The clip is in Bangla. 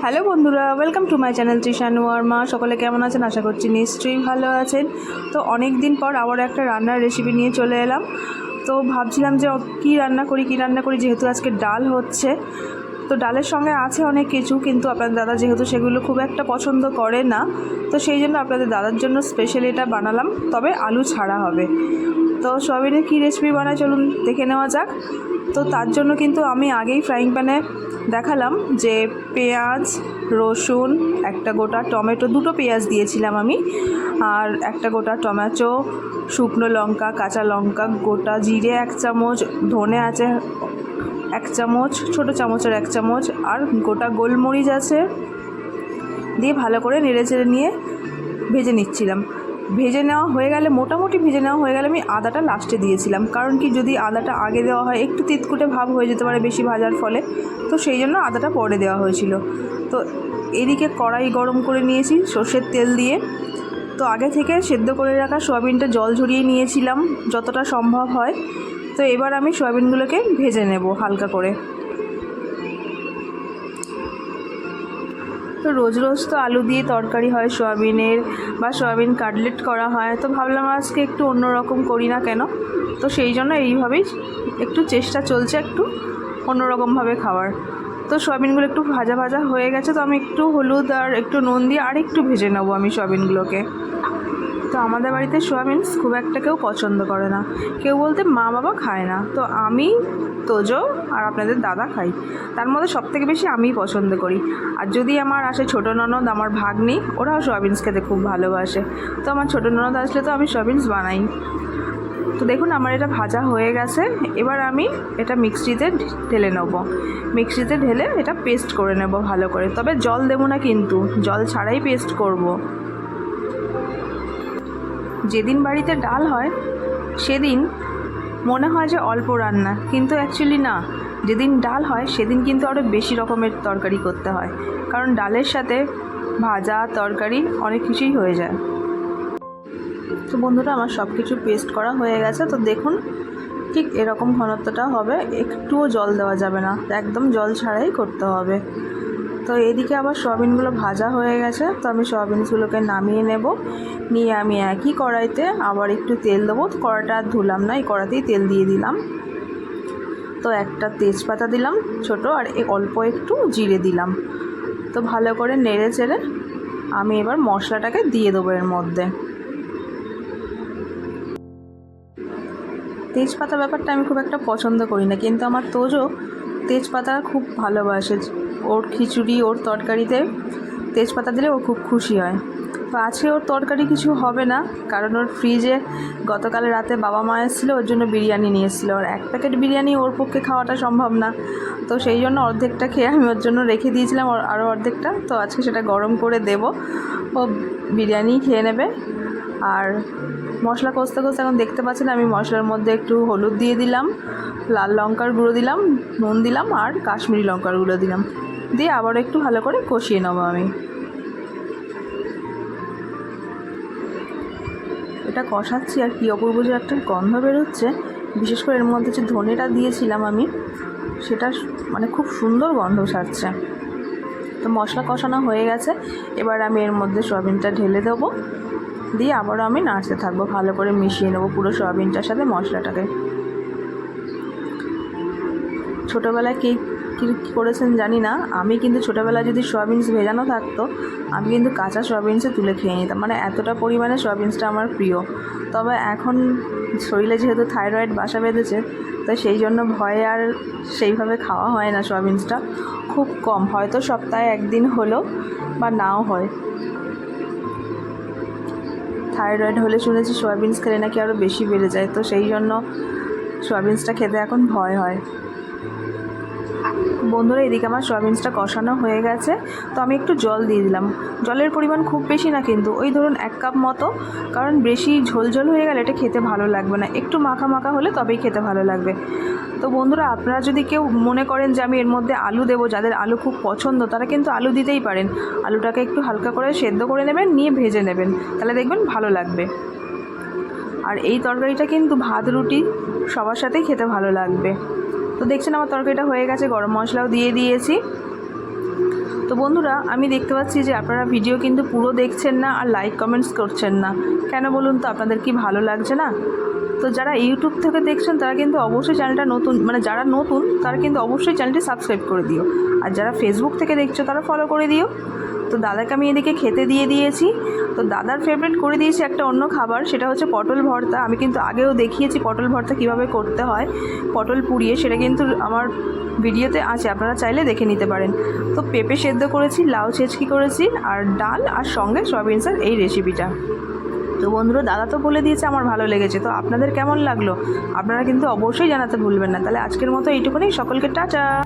হ্যালো বন্ধুরা welcome to my channel Trishanu Varma সকলে কেমন আছেন? আশা করছি নিশ্চয়ই ভালো আছেন। তো অনেক দিন পর আবার একটা রান্নার রেসিপি নিয়ে চলে এলাম। তো ভাবছিলাম যে কি রান্না করি, কি রান্না করি, যেহেতু আজকে ডাল হচ্ছে তো ডালের সঙ্গে আছে অনেক কিছু, কিন্তু আপনাদের দাদা যেহেতু সেগুলো খুব একটা পছন্দ করে না, তো সেই জন্য আপনাদের দাদার জন্য স্পেশালি এটা বানালাম, তবে আলু ছাড়া হবে। তো সয়াবিনের কী রেসিপি বানায় চলুন দেখে নেওয়া যাক। তো তার জন্য কিন্তু আমি আগেই ফ্রাইং প্যানে দেখালাম যে পেঁয়াজ, রসুন, একটা গোটা টমেটো, দুটো পেঁয়াজ দিয়েছিলাম আমি, আর একটা গোটা টমেটো, শুকনো লঙ্কা, কাঁচা লঙ্কা, গোটা জিরে এক চামচ, ধনে আছে এক চামচ, ছোটো চামচের এক চামচ, আর গোটা গোলমরিচ আছে। দিয়ে ভালো করে নেড়ে চেড়ে নিয়ে ভেজে নিচ্ছিলাম। ভেজে নেওয়া হয়ে গেলে, মোটামুটি ভেজে নেওয়া হয়ে গেলে আমি আদাটা লাস্টে দিয়েছিলাম। কারণ কি, যদি আদাটা আগে দেওয়া হয়, একটু তিতকুটে ভাব হয়ে যেতে পারে বেশি ভাজার ফলে। তো সেই জন্য আদাটা পরে দেওয়া হয়েছিল। তো এদিকে কড়াই গরম করে নিয়েছি, সর্ষের তেল দিয়ে। তো আগে থেকে সেদ্ধ করে রাখা সোয়াবিনটা জল ঝরিয়ে নিয়েছিলাম, যতটা সম্ভব হয়। তো এবার আমি সয়াবিনগুলোকে ভেজে নেব হালকা করে। তো রোজ রোজ তো আলু দিয়ে তরকারি হয় সয়াবিনের বা সয়াবিন কাটলেট করা হয়। তো ভাবলাম আজকে একটু অন্যরকম করি না কেন? তো সেই জন্য এইভাবেই একটু চেষ্টা চলছে একটু অন্যরকমভাবে খাওয়ার। তো সয়াবিনগুলো একটু ভাজা ভাজা হয়ে গেছে, তো আমি একটু হলুদ আর একটু নুন দিয়ে আর একটু ভেজে নেব আমি সয়াবিনগুলোকে। তো আমাদের বাড়িতে সোয়াবিন খুব একটা কেউ পছন্দ করে না। কেউ বলতে মা বাবা খায় না। তো আমি, তোজো আর আপনাদের দাদা খাই। তার মধ্যে সব থেকে বেশি আমিই পছন্দ করি। আর যদি আমার আসে ছোটো ননদ, আমার ভাগ্নি, ওরাও সোয়াবিনস খেতে খুব ভালোবাসে। তো আমার ছোটো ননদ আসলে তো আমি সোয়াবিনস বানাই। তো দেখুন, আমার এটা ভাজা হয়ে গেছে। এবার আমি এটা মিক্সিতে ঢেলে নেব। মিক্সিতে ঢেলে এটা পেস্ট করে নেব ভালো করে। তবে জল দেবো না কিন্তু। জল ছাড়াই পেস্ট করব। যেদিন বাড়িতে ডাল হয়, সেদিন মনে হয় যে অল্প রান্না। কিন্তু অ্যাকচুয়ালি না। যেদিন ডাল হয়, সেদিন কিন্তু আরও বেশি রকমের তরকারি করতে হয়। কারণ ডালের সাথে ভাজা, তরকারি অনেক কিছুই হয়ে যায়। তো বন্ধুরা, আমার সব কিছু পেস্ট করা হয়ে গেছে। তো দেখুন, ঠিক এরকম ঘনত্বটা হবে। একটুও জল দেওয়া যাবে না। একদম জল ছাড়াই করতে হবে। তো এদিকে আবার সয়াবিনগুলো ভাজা হয়ে গেছে, তো আমি সয়াবিনগুলোকে নামিয়ে নেব। নিয়ে আমি একই কড়াইতে আবার একটু তেল দেবো। কড়াটা আর ধুলাম না, এই কড়াতেই তেল দিয়ে দিলাম। তো একটা তেজপাতা দিলাম, ছোট, আর অল্প একটু জিরে দিলাম। তো ভালো করে নেড়ে চেড়ে আমি এবার মশলাটাকে দিয়ে দেবো এর মধ্যে। তেজপাতা ব্যাপারটা আমি খুব একটা পছন্দ করি না, কিন্তু আমার তোজো তেজপাতা খুব ভালোবাসে। ওর খিচুড়ি, ওর তরকারিতে তেজপাতা দিলে ও খুব খুশি হয়। তো আজকে ওর তরকারি কিছু হবে না, কারণ ওর ফ্রিজে গতকাল রাতে বাবা মা এসেছিল, ওর জন্য বিরিয়ানি নিয়ে এসেছিল। আর এক প্যাকেট বিরিয়ানি ওর পক্ষে খাওয়াটা সম্ভব না। তো সেই জন্য অর্ধেকটা খেয়ে আমি ওর জন্য রেখে দিয়েছিলাম আরও অর্ধেকটা। তো আজকে সেটা গরম করে দেব। ও বিরিয়ানি খেয়ে নেবে। আর মশলা কষতে কষতে এখন দেখতে পাচ্ছেন, আমি মশলার মধ্যে একটু হলুদ দিয়ে দিলাম, লাল লঙ্কার গুঁড়ো দিলাম, নুন দিলাম আর কাশ্মীরি লঙ্কার গুঁড়ো দিলাম। দিয়ে আবার একটু ভালো করে কষিয়ে নেব আমি। এটা কষাচ্ছি আর কী অপূর্ব যে একটা গন্ধ বেরোচ্ছে। বিশেষ করে এর মধ্যে যে ধনেটা দিয়েছিলাম আমি, সেটা মানে খুব সুন্দর গন্ধ ছাড়ছে। তো মশলা কষানো হয়ে গেছে। এবার আমি এর মধ্যে সয়াবিনটা ঢেলে দেবো। দিয়ে আবারও আমি নাড়তে থাকব, ভালো করে মিশিয়ে নেব পুরো সয়াবিনটার সাথে মশলাটাকে। ছোটোবেলায় কে কী করেছেন জানি না। আমি কিন্তু ছোটোবেলায় যদি সয়াবিনস ভেজানো থাকতো, আমি কিন্তু কাঁচা সয়াবিনসে তুলে খেয়ে নিতাম। মানে এতটা পরিমাণে সয়াবিনসটা আমার প্রিয়। তবে এখন শরীরে যেহেতু থাইরয়েড বাসা বেঁধেছে তো সেই জন্য ভয়ে আর সেইভাবে খাওয়া হয় না সয়াবিনসটা। খুব কম, হয়তো সপ্তাহে একদিন হলো বা নাও হয়। থাইরয়েড হলে শুনেছি সয়াবিনস খেলে নাকি আরও বেশি বেড়ে যায়, তো সেই জন্য সয়াবিনসটা খেতে এখন ভয় হয়। বন্ধুরা, এদিকে আমার সয়াবিনসটা কষানো হয়ে গেছে। তো আমি একটু জল দিয়ে দিলাম। জলের পরিমাণ খুব বেশি না কিন্তু, ওই ধরুন এক কাপ মতো। কারণ বেশি ঝোল ঝোল হয়ে গেলে এটা খেতে ভালো লাগবে না। একটু মাখা মাখা হলে তবেই খেতে ভালো লাগবে। তো বন্ধুরা, আপনারা যদি কেউ মনে করেন যে আমি এর মধ্যে আলু দেবো, যাদের আলু খুব পছন্দ, তারা কিন্তু আলু দিতেই পারেন। আলুটাকে একটু হালকা করে সেদ্ধ করে নেবেন, নিয়ে ভেজে নেবেন। তাহলে দেখবেন ভালো লাগবে। আর এই তরকারিটা কিন্তু ভাত, রুটি সবার সাথেই খেতে ভালো লাগবে। তো দেখছেন আমার তরকারিটা হয়ে গেছে, গরম মশলাও দিয়ে দিয়েছি। তো বন্ধুরা, আমি দেখতে পাচ্ছি যে আপনারা ভিডিও কিন্তু পুরো দেখছেন না আর লাইক কমেন্টস করছেন না। কেন বলুন তো, আপনাদের কি ভালো লাগছে না? তো যারা ইউটিউব থেকে দেখছেন, তারা কিন্তু অবশ্যই চ্যানেলটা নতুন মানে যারা নতুন, তারা কিন্তু অবশ্যই চ্যানেলটি সাবস্ক্রাইব করে দিও। আর যারা ফেসবুক থেকে দেখছ, তারা ফলো করে দিও। তো দাদাকে আমি এদিকে খেতে দিয়ে দিয়েছি। তো দাদার ফেভারিট করে দিয়েছি একটা অন্য খাবার, সেটা হচ্ছে পটল ভর্তা। আমি কিন্তু আগেও দেখিয়েছি পটল ভর্তা কীভাবে করতে হয়, পটল পুড়িয়ে, সেটা কিন্তু আমার ভিডিওতে আছে, আপনারা চাইলে দেখে নিতে পারেন। তো পেঁপে সেদ্ধ করেছি, লাউ ছেচকি করেছি, আর ডাল আর সঙ্গে সয়াবিনসের এই রেসিপিটা তো বন্ধুরা, দাদা তো বলে দিয়েছে আমার ভালো লেগেছে। তো আপনাদের কেমন লাগল? আপনারা কিন্তু অবশ্যই জানাতে ভুলবেন না। তাহলে আজকের মতো এইটুকুনি। সকলকে টাটা!